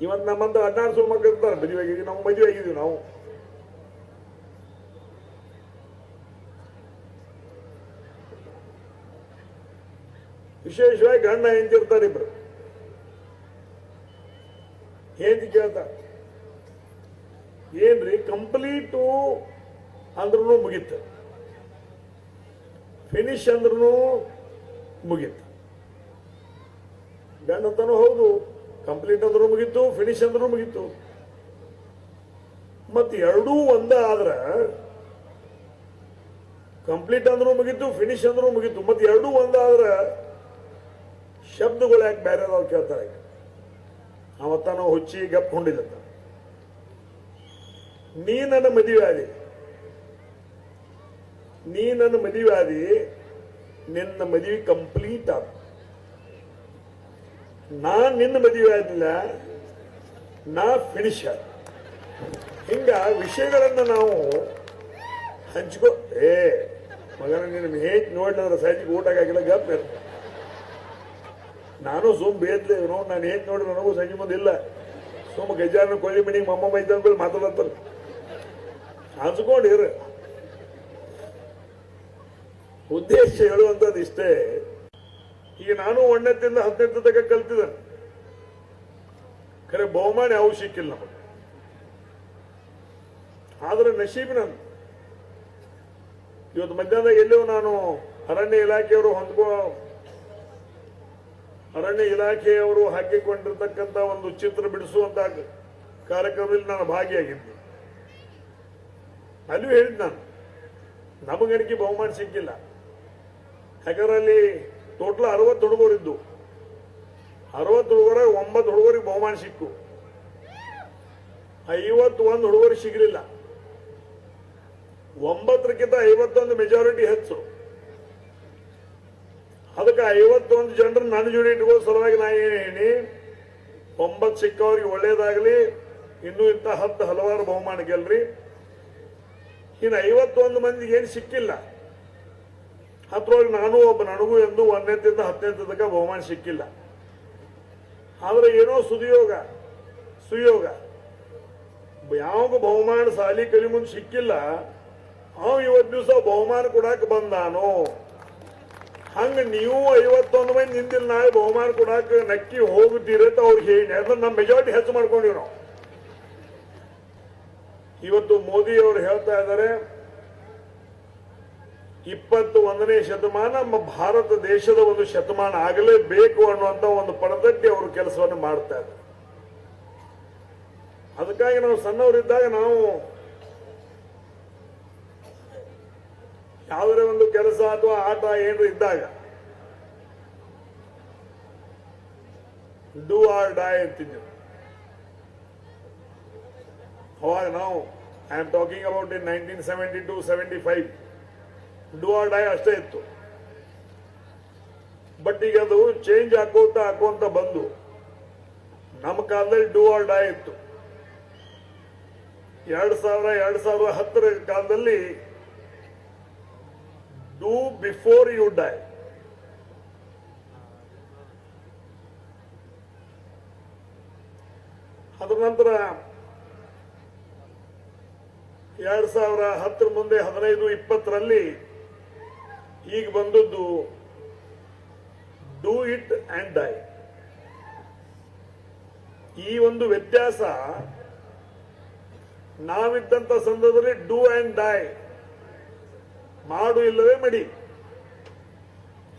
ಇವತ್ತು ನಮ್ಮಂತ ಹದಿನಾರು ಸು ಮಕ್ಕಳು ಇರ್ತಾರೆ ಮದುವೆ ಆಗಿದ್ದೀವಿ ನಾವು ಮದುವೆ ನಾವು. ವಿಶೇಷವಾಗಿ ಗಂಡ ಹೆಂಡ್ತಿರ್ತಾರೆ ಇಬ್ರು. ಹೆಂಡ್ತಿ ಕೇಳ್ತಾರೆ. ಏನ್ರಿ, ಕಂಪ್ಲೀಟು ಅಂದ್ರೂ ಮುಗೀತು. ಫಿನಿಶ್ ಅಂದ್ರೂ ಮುಗೀತು. ಗಂಡ ಹೌದು. ಕಂಪ್ಲೀಟ್ ಅಂದ್ರೂ ಮುಗೀತು ಫಿನಿಶ್ ಅಂದ್ರೂ ಮುಗೀತು. ಮತ್ತು ಎರಡೂ ಒಂದೇ ಆದ್ರೆ ಕಂಪ್ಲೀಟ್ ಅಂದ್ರೂ ಮುಗೀತು ಫಿನಿಶ್ ಅಂದ್ರೂ ಮುಗೀತು. ಮತ್ತು ಎರಡೂ ಒಂದೇ ಆದ್ರೆ, ಶಬ್ದಗಳು ಯಾಕೆ ಬೇರೆ ಅದಾವ ಕೇಳ್ತಾರೆ ಅವತ್ತ ಹುಚ್ಚಿ ಗಪ್ ಹೊಂಡಿಲ್ಲ ನೀ ನನ್ನ ಮದುವೆ ಆದಿ. ನೀ ನನ್ನ ಮದುವೆ ಆದಿ, ನಿನ್ನ ಮದುವೆ ಕಂಪ್ಲೀಟ್ ಆದ ನಾ ನಿನ್ನ ಮದುವೆ ಆದಿಲ್ಲ ನಾ ಆದ. ಹಿಂಗ ವಿಷಯಗಳನ್ನು ನಾವು ಹಂಚ್ಕೋ, ಏ, ಮಗನ ನಿನ್ನ ಹೇಗೆ ನೋಡ್ಲಿದ್ರೆ ಸೈಜಿಗೆ ಊಟ ಆಗಿಲ್ಲ ಗಪ್ ನಾನು ಸುಮ್ ಬೇದ್ಲೆ ನೋಡಿ ನಾನು ಹೇಗೆ ನೋಡಿ ನನಗೂ ಸಂಜೆ ಮುಂದೆ ಇಲ್ಲ. ಸುಮ್ಮ ಗಜಾನ ಕೊಳ್ಳಿ ಮನಿಗೆ ಮಮ್ಮ ಮೈದಾನ ಬಳಿ ಮಾತಾಡತ್ತಲ್ಲ ಹಂಚ್ಕೊಂಡಿರು ಉದ್ದೇಶ ಹೇಳುವಂಥದ್ದು ಇಷ್ಟೇ. ಈಗ ನಾನು ಒಂದನೇದಿಂದ ಹದಿನೆಂಟು ತನಕ ಕಲ್ತಿದ್ದೇನೆ. ಖರೆ ಬಹುಮಾನ ಯಾವ ಸಿಕ್ಕಿಲ್ಲ ನಮಗೆ. ಆದ್ರೆ ನಶೀಬ್ ನಾನು ಇವತ್ತು ಮಧ್ಯಾಹ್ನ ಎಲ್ಲೋ ನಾನು ಅರಣ್ಯ ಇಲಾಖೆಯವರು ಹೊಂದ್ಕೋ, ಅರಣ್ಯ ಇಲಾಖೆಯವರು ಹಾಕಿಕೊಂಡಿರ್ತಕ್ಕಂಥ ಒಂದು ಚಿತ್ರ ಬಿಡಿಸುವಂತ ಕಾರ್ಯಕ್ರಮದಲ್ಲಿ ನಾನು ಭಾಗಿಯಾಗಿದ್ದೆ. ಅಲ್ಲೂ ಹೇಳಿದ್ ನಾನು, ನಮಗಣಿಕೆ ಬಹುಮಾನ ಸಿಕ್ಕಿಲ್ಲ. ಯಾಕಂದ್ರೆ ಟೋಟಲ್ ಅರವತ್ತು ಹುಡುಗರಿದ್ದು. ಅರವತ್ತು ಹುಡುಗರ ಒಂಬತ್ತು ಹುಡುಗರಿಗೆ ಬಹುಮಾನ ಸಿಕ್ಕು. ಐವತ್ತು ಒಂದು ಹುಡುಗರಿಗೆ ಸಿಗಲಿಲ್ಲ. ಒಂಬತ್ತರಕ್ಕಿಂತ ಐವತ್ತೊಂದು ಮೆಜಾರಿಟಿ ಹೆಚ್ಚು. ಅದಕ್ಕೆ ಐವತ್ತೊಂದು ಜನರು ನನ್ನ ಜೋಡಿ ಇಟ್ಕೋ ಸಲುವಾಗಿ ನಾ ಏನು ಹೇಳಿ ಒಂಬತ್ತು ಸಿಕ್ಕವ್ರಿಗೆ ಒಳ್ಳೇದಾಗಲಿ, ಇನ್ನೂ ಇಂಥ ಹತ್ತು ಹಲವಾರು ಬಹುಮಾನ ಗೆಲ್ರಿ. ಇನ್ನು ಐವತ್ತೊಂದು ಮಂದಿಗೆ ಏನು ಸಿಕ್ಕಿಲ್ಲ. ಅದ್ರೊಳಗೆ ನಾನು ಒಬ್ಬ ನನಗು ಎಂದು ಒಂದನೇದಿಂದ ಹತ್ತನೇ ತನಕ ಬಹುಮಾನ ಸಿಕ್ಕಿಲ್ಲ. ಆದ್ರೆ ಏನೋ ಸುದಿಯೋಗ, ಸುಯೋಗ. ಯಾವಾಗ ಬಹುಮಾನ ಸಾಲಿ ಕಲಿ ಮುಂದೆ ಸಿಕ್ಕಿಲ್ಲ. ಅವ್ ಇವತ್ತು ದಿವಸ ಬಹುಮಾನ ಕೊಡಾಕ ಬಂದಾನು? ಹಂಗ ನೀವು ಐವತ್ತೊಂದು ಮಂದಿ ನಿಂತಿಲ್ಲ ನಾಳೆ ಬಹುಮಾನ ಕೊಡಾಕ ನಕ್ಕಿ ಹೋಗುತ್ತೀರತ್ತ ಅವ್ರಿಗೆ ಹೇಳಿ. ಅದನ್ನ ನಮ್ಮ ಮೆಜಾರಿಟಿ ಹೆಚ್ಚು ಮಾಡ್ಕೊಂಡಿವಿ ನಾವು. ಇವತ್ತು ಮೋದಿ ಅವರು ಹೇಳ್ತಾ ಇದ್ದಾರೆ ಇಪ್ಪತ್ತು ಒಂದನೇ ಶತಮಾನ ನಮ್ಮ ಭಾರತ ದೇಶದ ಒಂದು ಶತಮಾನ ಆಗಲೇಬೇಕು ಅನ್ನುವಂತ ಒಂದು ಪಣದಟ್ಟಿ ಅವರು ಕೆಲಸವನ್ನು ಮಾಡ್ತಾ ಇದ್ದಾರೆ ಅದಕ್ಕಾಗಿ ನಾವು ಸಣ್ಣವರಿದ್ದಾಗ ನಾವು ಯಾವುದೇ ಒಂದು ಕೆಲಸ ಅಥವಾ ಆಟ ಏನು ಇದ್ದಾಗ ಡೂ ಆರ್ ಡೈ ಅಂತಿದ್ದೆವು ಅವಾಗ ನಾವು I am talking about in nineteen seventy two seventy five do or die ಅಷ್ಟೇ ಇತ್ತು. ಬಟ್ ಈಗ ಅದು ಚೇಂಜ್ ಹಾಕೋತ ಹಾಕೋಂತ ಬಂದು ನಮ್ಮ ಕಾಲದಲ್ಲಿ ಡೂ ಆರ್ ಡೈ ಇತ್ತು. ಎರಡ್ ಸಾವಿರ ಎರಡ್ ಸಾವಿರ ಹತ್ತರ ಕಾಲದಲ್ಲಿ ಡೂ ಬಿಫೋರ್ ಯು ಡೈ ಅದರ ನಂತರ ಎರಡ್ ಸಾವಿರ ಹತ್ತರ ಮುಂದೆ ಹದಿನೈದು, ಇಪ್ಪತ್ತರಲ್ಲಿ ಈಗ ಬಂದದ್ದು ಡೂ ಇಟ್ ಅಂಡ್ ಡೈ ಈ ಒಂದು ವ್ಯತ್ಯಾಸ ನಾವಿದ್ದಂತ ಸಂದರ್ಭದಲ್ಲಿ ಡೂ ಅಂಡ್ ಡೈ ಮಾಡು ಇಲ್ಲವೇ ಮಡಿ.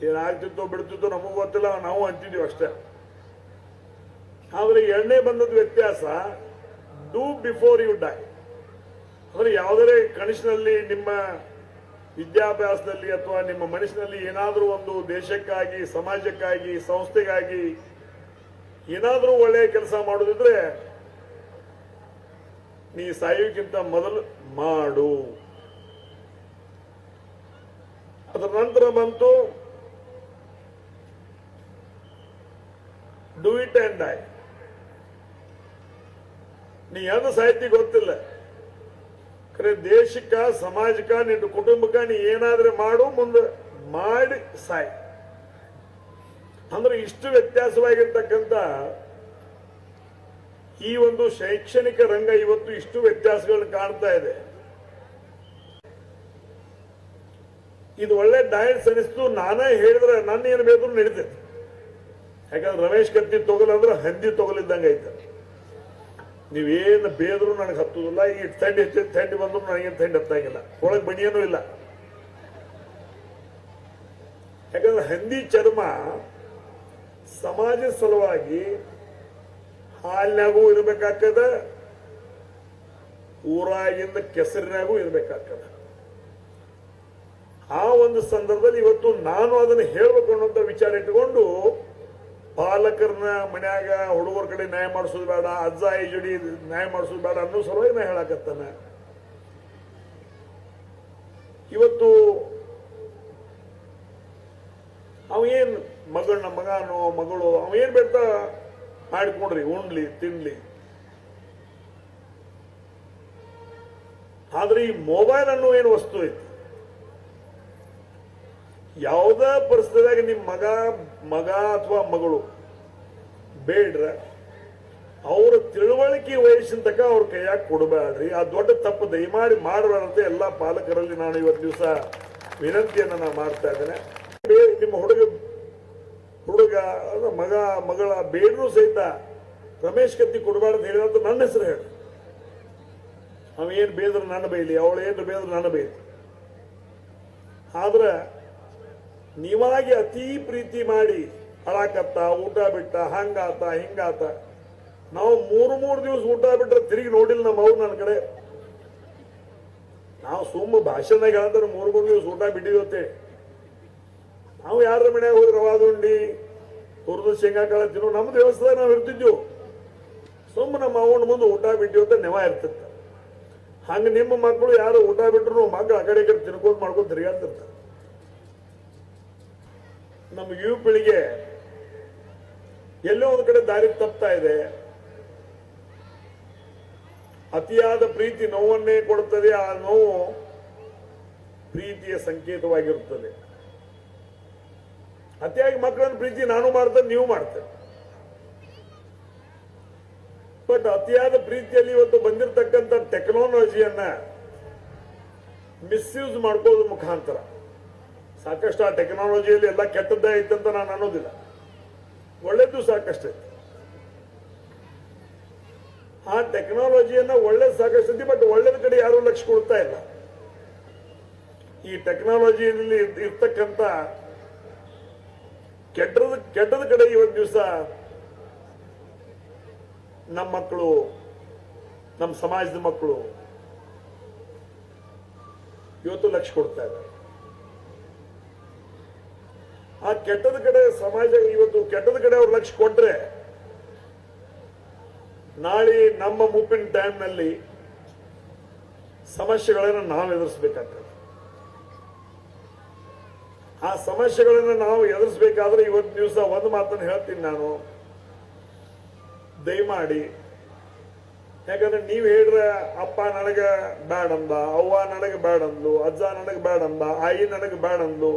ಏನಾಗ್ತಿತ್ತೋ ಬಿಡ್ತಿತ್ತೋ ನಮಗೂ ಗೊತ್ತಿಲ್ಲ, ನಾವು ಅಂತಿದ್ದೀವಿ ಅಷ್ಟೇ. ಆದರೆ ಎರಡನೇ ಬಂದದ್ದು ವ್ಯತ್ಯಾಸ ಡೂ ಬಿಫೋರ್ ಯು ಡೈ ಅಂದ್ರೆ ಯಾವುದೇ ಕನಸಿನಲ್ಲಿ ನಿಮ್ಮ ವಿದ್ಯಾಭ್ಯಾಸದಲ್ಲಿ ಅಥವಾ ನಿಮ್ಮ ಮನಸ್ಸಿನಲ್ಲಿ ಏನಾದರೂ ಒಂದು ದೇಶಕ್ಕಾಗಿ, ಸಮಾಜಕ್ಕಾಗಿ, ಸಂಸ್ಥೆಗಾಗಿ ಏನಾದರೂ ಒಳ್ಳೆಯ ಕೆಲಸ ಮಾಡೋದಿದ್ರೆ ನೀ ಸಾಯೋಕ್ಕಿಂತ ಮೊದಲು ಮಾಡು. ಅದರ ನಂತರ ಬಂತು ಡೂ ಇಟ್ ಅಂಡ್ ಡೈ ನೀ ಏನು ಸಾಹಿತಿ ಗೊತ್ತಿಲ್ಲ. ಖರೆ ದೇಶಕ್ಕ ಸಮಾಜಕ್ಕ ನಿನ್ನ ಕುಟುಂಬಕ್ಕ ನೀ ಏನಾದ್ರೆ ಮಾಡು, ಮುಂದೆ ಮಾಡಿ ಸಾಯ್. ಅಂದ್ರೆ ಇಷ್ಟು ವ್ಯತ್ಯಾಸವಾಗಿರ್ತಕ್ಕಂಥ ಈ ಒಂದು ಶೈಕ್ಷಣಿಕ ರಂಗ ಇವತ್ತು ಇಷ್ಟು ವ್ಯತ್ಯಾಸಗಳನ್ನು ಕಾಣ್ತಾ ಇದೆ. ಇದು ಒಳ್ಳೆ ಡಯಟ್ಸ್ ಅನಿಸ್ತು, ನಾನೇ ಹೇಳಿದ್ರೆ ನನ್ನ ಏನು ಬೇಕು ನಡೀತೈತೆ. ಯಾಕಂದ್ರೆ ರಮೇಶ್ ಕತ್ತಿ ತೊಗಲಂದ್ರೆ ಹಂದಿ ತೊಗಲಿದ್ದಂಗೆ ಐತೆ. ನೀವೇನು ಬೇದ್ರು ನನಗೆ ಹತ್ತುದಿಲ್ಲ, ಈ ಥಂಡಿ ಹೆಚ್ಚು ಥಂಡಿ ಬಂದ್ರು ನನಗೇನು ಥಂಡಿ ಹತ್ತಂಗಿಲ್ಲ. ಒಳಗೆ ಬನಿಯನೂ ಇಲ್ಲ. ಯಾಕಂದ್ರೆ ಹಂದಿ ಚರ್ಮ ಸಮಾಜದ ಸಲುವಾಗಿ ಹಾಲಿನಾಗೂ ಇರಬೇಕಾಗ್ತದ, ಊರಾಗಿಂದ ಕೆಸರಿನಾಗೂ ಇರ್ಬೇಕಾಗ್ತದ. ಆ ಒಂದು ಸಂದರ್ಭದಲ್ಲಿ ಇವತ್ತು ನಾನು ಅದನ್ನು ಹೇಳಬೇಕು ಅನ್ನೋಂಥ ವಿಚಾರ ಇಟ್ಟುಕೊಂಡು ಪಾಲಕರನ್ನ ಮನ್ಯಾಗ ಹುಡುಗರ ಕಡೆ ನ್ಯಾಯ ಮಾಡಿಸೋದು ಬೇಡ, ಅಜ್ಜ ಐಜಡಿ ನ್ಯಾಯ ಮಾಡಿಸೋದು ಬೇಡ ಅನ್ನೋ ಸಲುವಾಗಿ ನಾ ಹೇಳಕತ್ತಾನ. ಇವತ್ತು ಅವೇನ್ ಮಗಳನ್ನ ಮಗನೋ, ಮಗಳು ಅವೇನ್ ಬೇಡ್ತಾ ಮಾಡಿಕೊಂಡ್ರಿ, ಉಣ್ಲಿ, ತಿನ್ಲಿ. ಆದ್ರೆ ಈ ಮೊಬೈಲ್ ಅನ್ನೋ ಏನು ವಸ್ತು ಐತಿ? ಯಾವುದೇ ಪರಿಸ್ಥಿತಿಯಾಗ ನಿಮ್ಮ ಮಗ ಮಗ ಅಥವಾ ಮಗಳು ಬೇಡ್ರ, ಅವರ ತಿಳುವಳಿಕೆ ವಯಸ್ಸಿನ ತಕ್ಕ ಅವ್ರ ಕೈಯಾಗ ಕೊಡಬೇಡ್ರಿ. ಆ ದೊಡ್ಡ ತಪ್ಪು ದಯಮಾಡಿ ಮಾಡಬಾರಂತೆ ಎಲ್ಲ ಪಾಲಕರಲ್ಲಿ ನಾನು ಇವತ್ತು ದಿವಸ ವಿನಂತಿಯನ್ನು ನಾನು ಮಾಡ್ತಾ ಇದ್ದೇನೆ. ನಿಮ್ಮ ಹುಡುಗ ಹುಡುಗ ಮಗ, ಮಗಳ ಬೇಡ್ರು ಸಹಿತ ರಮೇಶ್ ಕತ್ತಿ ಕೊಡಬಾರ್ದು ಹೇಳಿದಂತ ನನ್ನ ಹೆಸರು ಹೇಳಿ. ಅವ ಏನು ಬೇದ್ರೆ ನನ್ನ ಬೈಲಿ, ಅವಳು ಏನು ಬೇದ್ರೆ ನನ್ನ ಬೈಲಿ. ಆದ್ರೆ ನೀವಾಗಿ ಅತಿ ಪ್ರೀತಿ ಮಾಡಿ ಅಳಾಕತ್ತ ಊಟ ಬಿಟ್ಟ, ಹಂಗಾತ, ಹಿಂಗಾತ. ನಾವು ಮೂರು ಮೂರು ದಿವಸ ಊಟ ಬಿಟ್ರೆ ತಿರುಗಿ ನೋಡಿಲ್ಲ ನಮ್ಮ ಅವ್ರು ನನ್ನ ಕಡೆ. ನಾವು ಸುಮ್ಮ ಭಾಷಣದಾಗ ಹೇಳ್ತಾರೆ ಮೂರು ಮೂರು ದಿವಸ ಊಟ ಬಿಟ್ಟಿದ್ದೆ ನಾವು ಯಾರ ಮನೆಗೆ ಹೋಗಿ ರವಾದ ಉಂಡಿ ಹುರಿದು ಶೇಂಗಾ ಕಾಳ ತಿನ್ನೋ ನಮ್ಮ ದೇವಸ್ಥಾನ ನಾವು ಇರ್ತಿದ್ವು. ಸುಮ್ಮ ನಮ್ಮ ಅವನ ಮುಂದೆ ಊಟ ಬಿಟ್ಟಿವತ್ತ ನೆವ ಇರ್ತಿತ್ತ. ಹಂಗೆ ನಿಮ್ಮ ಮಕ್ಕಳು ಯಾರು ಊಟ ಬಿಟ್ರು ಮಕ್ಕಳು ಆ ಕಡೆ ಈ ಕಡೆ ತಿನ್ಕೊಂಡು ಮಾಡ್ಕೊಂಡು ತಿರುಗಾಡ್ತಿರ್ತಾರೆ. ನಮ್ಮ ಯುವ ಪೀಳಿಗೆ ಎಲ್ಲೋ ಒಂದು ಕಡೆ ದಾರಿ ತಪ್ತಾ ಇದೆ. ಅತಿಯಾದ ಪ್ರೀತಿ ನೋವನ್ನೇ ಕೊಡುತ್ತದೆ, ಆ ನೋವು ಪ್ರೀತಿಯ ಸಂಕೇತವಾಗಿರುತ್ತದೆ. ಅತಿಯಾಗಿ ಮಕ್ಕಳನ್ನ ಪ್ರೀತಿ ನಾನು ಮಾಡ್ತೇನೆ, ನೀವು ಮಾಡ್ತೇನೆ. ಬಟ್ ಅತಿಯಾದ ಪ್ರೀತಿಯಲ್ಲಿ ಇವತ್ತು ಬಂದಿರತಕ್ಕಂಥ ಟೆಕ್ನಾಲಜಿಯನ್ನ ಮಿಸ್ಯೂಸ್ ಮಾಡ್ಕೋದ್ರ ಮುಖಾಂತರ. ಸಾಕಷ್ಟು ಆ ಟೆಕ್ನಾಲಜಿಯಲ್ಲಿ ಎಲ್ಲ ಕೆಟ್ಟದ್ದೇ ಐತೆ ಅಂತ ನಾನು ಅನ್ನೋದಿಲ್ಲ. ಒಳ್ಳೇದು ಸಾಕಷ್ಟು. ಐತೆ ಆ ಟೆಕ್ನಾಲಜಿಯನ್ನ ಒಳ್ಳೇದು ಸಾಕಷ್ಟು ಬಟ್ ಒಳ್ಳೇದ ಕಡೆ ಯಾರು ಲಕ್ಷ ಕೊಡ್ತಾ ಇಲ್ಲ. ಈ ಟೆಕ್ನಾಲಜಿಯಲ್ಲಿ ಇರ್ತಕ್ಕಂಥ ಕೆಟ್ಟದ ಕೆಟ್ಟದ ಕಡೆ ಇವತ್ತು ದಿವಸ ನಮ್ಮ ಮಕ್ಕಳು ನಮ್ಮ ಸಮಾಜದ ಮಕ್ಕಳು ಇವತ್ತು ಲಕ್ಷ ಕೊಡ್ತಾ ಇದ್ದಾರೆ. ಆ ಕೆಟ್ಟದ ಕಡೆ ಸಮಾಜ ಇವತ್ತು ಕೆಟ್ಟದ ಕಡೆ ಅವ್ರು ಲಕ್ಷ ಕೊಟ್ರೆ, ನಾಳೆ ನಮ್ಮ ಮುಪ್ಪಿನ ಟೈಮ್ನಲ್ಲಿ ಸಮಸ್ಯೆಗಳನ್ನು ನಾವು ಎದುರಿಸಬೇಕಾಗ್ತದೆ. ಆ ಸಮಸ್ಯೆಗಳನ್ನು ನಾವು ಎದುರಿಸಬೇಕಾದ್ರೆ ಇವತ್ತು ದಿವಸ ಒಂದು ಮಾತನ್ನು ಹೇಳ್ತೀನಿ ನಾನು. ದಯಮಾಡಿ, ಯಾಕಂದ್ರೆ ನೀವು ಹೇಳ್ರ, ಅಪ್ಪ ನನಗೆ ಬ್ಯಾಡಂದ, ಅವ್ವ ನನಗೆ ಬ್ಯಾಡಂದ್ಲು, ಅಜ್ಜ ನನಗೆ ಬ್ಯಾಡಂದ, ಆಯಿ ನನಗೆ ಬ್ಯಾಡಂದ್ಲು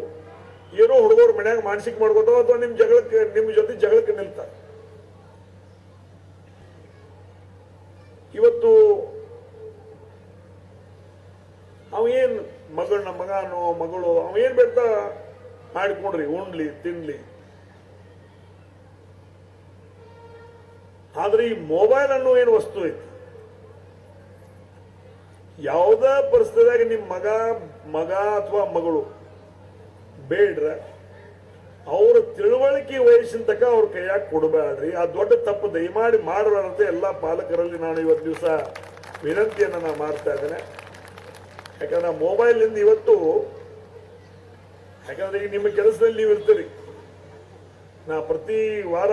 ಏನೋ ಹುಡುಗರು ಮನ್ಯಾಗ ಮಾನಸಿಕ ಮಾಡ್ಕೋತಾವ ಅಥವಾ ನಿಮ್ ಜಗಳಕ್ಕೆ, ನಿಮ್ ಜೊತೆ ಜಗಳಕ್ಕೆ ನಿಲ್ತಾರೆ. ಇವತ್ತು ಅವೇನ್ ಮಗಳನ್ನ ಮಗನೋ, ಮಗಳು ಅವೇನ್ ಬೇಡ್ತಾ ಮಾಡಿಕೊಂಡ್ರಿ, ಉಣ್ಲಿ, ತಿನ್ಲಿ. ಆದ್ರೆ ಈ ಮೊಬೈಲ್ ಅನ್ನೋ ಏನು ವಸ್ತು ಐತಿ? ಯಾವುದೇ ಪರಿಸ್ಥಿತಿಯಾಗ ನಿಮ್ಮ ಮಗ ಮಗ ಅಥವಾ ಮಗಳು ಬೇಡ್ರ? ಅವ್ರ ತಿಳುವಳಿಕೆ ವಯಸ್ಸಿನ ತಕ್ಕ ಅವ್ರ ಕೈಯಾಗ ಕೊಡಬೇಡ್ರಿ. ಆ ದೊಡ್ಡ ತಪ್ಪು ದಯಮಾಡಿ ಮಾಡಬಾರಂತೆ ಎಲ್ಲ ಪಾಲಕರಲ್ಲಿ ನಾನು ಇವತ್ತು ದಿವಸ ವಿನಂತಿಯನ್ನು ನಾನು ಮಾಡ್ತಾ ಇದ್ದೇನೆ. ಯಾಕಂದ್ರೆ ಮೊಬೈಲಿಂದ ಇವತ್ತು, ಯಾಕಂದ್ರೆ ಈಗ ನಿಮ್ಮ ಕೆಲಸದಲ್ಲಿ ನೀವು ಇರ್ತೀರಿ. ನಾ ಪ್ರತಿ ವಾರ,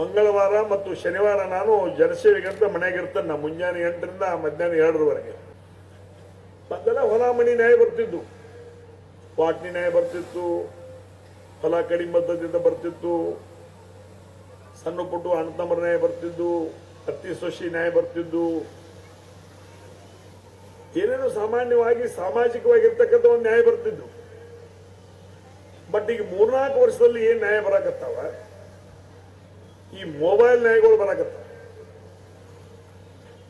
ಮಂಗಳವಾರ ಮತ್ತು ಶನಿವಾರ ನಾನು ಜನಸೇವೆಗಂತ ಮನೆಯಾಗ ಇರ್ತೇನೆ. ನಾ ಮುಂಜಾನೆ ಎಂಟರಿಂದ ಮಧ್ಯಾಹ್ನ ಎರಡರವರೆಗೆ. ಮೊದಲ ಹೊಲ ಮನಿ ನ್ಯಾಯ ಬರ್ತಿದ್ದು. ವಾಟ್ನಿ ನ್ಯಾಯ ಬರ್ತಿತ್ತು, ಫಲ ಕಡಿಮೆ ಬದ್ಧತೆಯಿಂದ ಬರ್ತಿತ್ತು. ಸಣ್ಣ ಪುಟ್ಟು ಅಣ್ಣತಮ್ಮರ ನ್ಯಾಯ ಬರ್ತಿದ್ದು, ಅತ್ತಿ ಸೊಸಿ ನ್ಯಾಯ ಬರ್ತಿದ್ದು. ಏನೇನು ಸಾಮಾನ್ಯವಾಗಿ, ಸಾಮಾಜಿಕವಾಗಿರ್ತಕ್ಕಂಥ ಒಂದು ನ್ಯಾಯ ಬರ್ತಿದ್ದು ಬಟ್ ಈಗ ಮೂರ್ನಾಲ್ಕು ವರ್ಷದಲ್ಲಿ ಏನ್ ನ್ಯಾಯ ಬರಾಕತ್ತಾವ? ಈ ಮೊಬೈಲ್ ನ್ಯಾಯಗಳು ಬರಾಕತ್ತಾವ.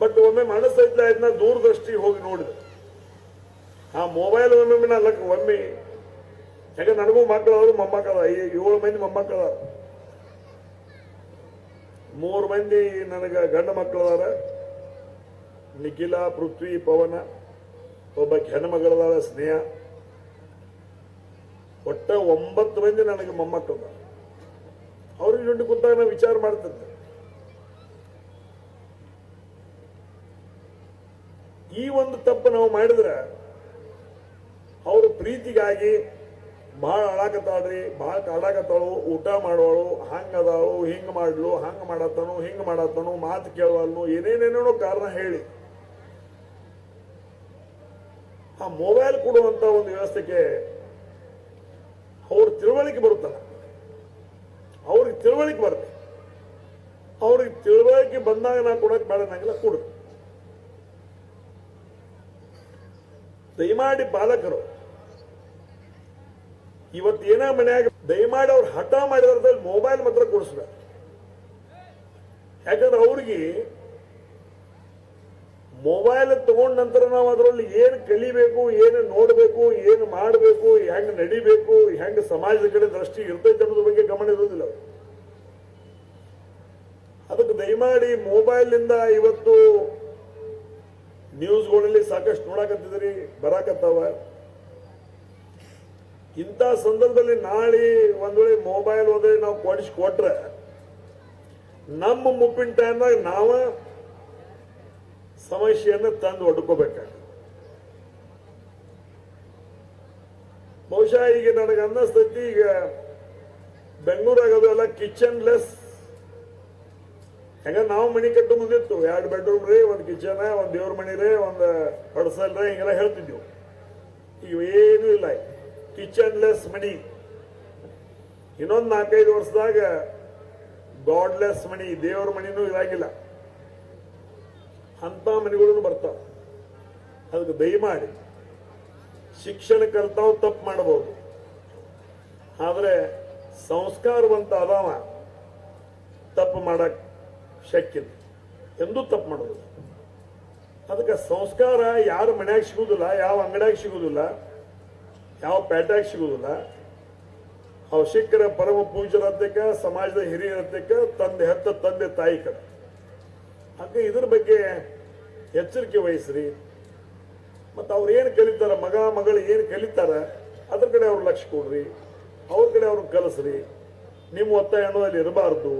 ಬಟ್ ಒಮ್ಮೆ ಮನಸ್ಸೈತ್ಲ ಇದನ್ನ ದೂರದೃಷ್ಟಿ ಹೋಗಿ ನೋಡಿದೆ. ಆ ಮೊಬೈಲ್ ಒಮ್ಮೆ ಲಕ್ ಒಮ್ಮೆ. ಯಾಕೆ ನನಗೂ ಮಕ್ಕಳವರು ಮೊಮ್ಮಕ್ಕಳ. ಏಳು ಮಂದಿ ಮೊಮ್ಮಕ್ಕಳ. ಮೂರು ಮಂದಿ ನನಗೆ ಗಂಡ ಮಕ್ಕಳದಾರ ನಿಖಿಲ, ಪೃಥ್ವಿ, ಪವನ, ಒಬ್ಬ ಹೆಣ್ಮಗಳದಾರ ಸ್ನೇಹ. ಒಟ್ಟ ಒಂಬತ್ತು ಮಂದಿ ನನಗೆ ಮೊಮ್ಮಕ್ಕಳು ಅವ್ರಿಗೆ ಜೊಂಡು ಕೂತಾಗ ನಾನು ವಿಚಾರ ಮಾಡ್ತಿದ್ದೆ. ಈ ಒಂದು ತಪ್ಪು ನಾವು ಮಾಡಿದ್ರೆ ಅವ್ರ ಪ್ರೀತಿಗಾಗಿ ಭಾಳ ಅಳಾಕತ್ತಾಳ್ರಿ ಭಾಳ ಕಾಡಾಕತ್ತಾಳು, ಊಟ ಮಾಡೋಳು ಹಂಗ ಅದಾಳು ಹಿಂಗ ಮಾಡ್ಲು, ಹಂಗ ಮಾಡತ್ತನು, ಹಿಂಗ ಮಾಡತ್ತನು, ಮಾತು ಕೇಳುವಲ್ನು ಏನೇನೇನೋ ಕಾರಣ ಹೇಳಿ. ಆ ಮೊಬೈಲ್ ಕೊಡುವಂತ ಒಂದು ವ್ಯವಸ್ಥೆಗೆ ಅವ್ರ ತಿಳುವಳಿಕೆ ಬರುತ್ತಲ್ಲ ಅವ್ರಿಗೆ ತಿಳುವಳಿಕೆ ಬರುತ್ತೆ. ಅವ್ರಿಗೆ ತಿಳುವಳಿಕೆ ಬಂದಾಗ ನಾ ಕೊಡಕ್ ಬೇಡ, ನಂಗೆಲ್ಲ ಕೊಡು. ದಯಮಾಡಿ ಪಾಲಕರು ಇವತ್ತು ಏನ ಮನ್ಯಾಗ ದಯಮಾಡಿ ಅವ್ರು ಹಠ ಮಾಡಿದ್ರದಲ್ಲಿ ಮೊಬೈಲ್ ಮಾತ್ರ ಕೊಡಿಸ್ಬೇಕು ಯಾಕಂದ್ರೆ ಅವ್ರಿಗೆ ಮೊಬೈಲ್ ತಗೊಂಡ ನಂತರ ನಾವು ಅದರಲ್ಲಿ ಏನು ಕಲಿಬೇಕು, ಏನು ನೋಡಬೇಕು, ಏನು ಮಾಡಬೇಕು, ಹೆಂಗ್ ನಡಿಬೇಕು, ಹೆಂಗ್ ಸಮಾಜದ ಕಡೆ ದೃಷ್ಟಿ ಇರ್ತೈತೆ ಅನ್ನೋದ್ರ ಬಗ್ಗೆ ಗಮನ ಇರೋದಿಲ್ಲ. ಅದಕ್ಕೆ ದಯಮಾಡಿ ಮೊಬೈಲ್ನಿಂದ ಇವತ್ತು ನ್ಯೂಸ್ಗಳಲ್ಲಿ ಸಾಕಷ್ಟು ನೋಡಕತ್ತಿದ್ರಿ, ಬರಾಕತ್ತಾವ ಇಂಥ ಸಂದರ್ಭದಲ್ಲಿ ನಾಳೆ ಒಂದ್ ವೇಳೆ ಮೊಬೈಲ್ ಹೋದ್ರೆ ನಾವು ಕೊಡಿಸಿ ಕೊಟ್ರೆ, ನಮ್ಮ ಮುಪ್ಪಿನ ಟೈಮ್ನಾಗ ನಾವ ಸಮಸ್ಯೆಯನ್ನು ತಂದು ಒಡ್ಕೋಬೇಕಾಗ ಬಹುಶಃ ಈಗ ನನಗೆ ಅನ್ನಿಸ್ತೈತಿ, ಈಗ ಬೆಂಗಳೂರಾಗ ಅದು ಎಲ್ಲ ಕಿಚನ್ ಲೆಸ್ ಹೆಂಗ ನಾವು ಮನಿ ಕಟ್ಟು ಮುಂದಿತ್ತು ಎರಡು ಬೆಡ್ರೂಮ್ ರೀ, ಒಂದು ಕಿಚನ್ ಒಂದು ದೇವ್ರ ಮನಿ ರೀ, ಒಂದು ಹೊಡ್ಸಲ್ ರೀ, ಹಿಂಗೆಲ್ಲ ಹೇಳ್ತಿದ್ವಿ ಈಗ ಏನೂ ಇಲ್ಲ ಕಿಚನ್ ಮಣಿ ಮನಿ ಇನ್ನೊಂದು ನಾಲ್ಕೈದು ವರ್ಷದಾಗ ಗಾಡ್ಲೆಸ್ ಮನಿ ದೇವ್ರ ಮನಿನೂ ಇದಾಗಿಲ್ಲ. ಅಂತ ಮನೆಗಳು ಬರ್ತಾವ. ಅದಕ್ಕೆ ದಯಮಾಡಿ ಶಿಕ್ಷಣ ಕಲ್ತಾವ್ ತಪ್ಪು ಮಾಡಬಹುದು ಆದರೆ ಸಂಸ್ಕಾರವಂತ ಅದಾವ, ತಪ್ಪು ಮಾಡಕ್ ಶಕ್ಯ ಎಂದು ತಪ್ಪು ಮಾಡೋದು ಅದಕ್ಕೆ ಸಂಸ್ಕಾರ ಯಾರ ಮನ್ಯಾಗ ಸಿಗುದಿಲ್ಲ, ಯಾವ ಅಂಗಡಿಯಾಗ ಸಿಗುದಿಲ್ಲ ಯಾವ ಪ್ಯಾಟ್ಯಾಗ ಸಿಗುದಿಲ್ಲ ಅವ ಶಿಖರ ಪರಮ ಪೂಜ್ಯರತ್ಯಕ ಸಮಾಜದ ಹಿರಿಯರತ್ಯಕ ತಂದೆ ಹೆತ್ತ ತಂದೆ ತಾಯಿ ಕಡೆ. ಹಾಗೆ ಇದ್ರ ಬಗ್ಗೆ ಎಚ್ಚರಿಕೆ ವಹಿಸ್ರಿ. ಮತ್ತು ಅವ್ರು ಏನು ಕಲಿತಾರ, ಮಗ, ಮಗಳು ಏನು ಕಲಿತಾರ, ಅದ್ರ ಕಡೆ ಅವ್ರು ಲಕ್ಷ್ಯ ಕೊಡ್ರಿ. ಅವ್ರ ಕಡೆ ಅವ್ರನ್ನ ಕಲಿಸ್ರಿ. ನಿಮ್ಮ ಒತ್ತಾಯ ಅನ್ನೋದಲ್ಲಿ ಇರಬಾರ್ದು.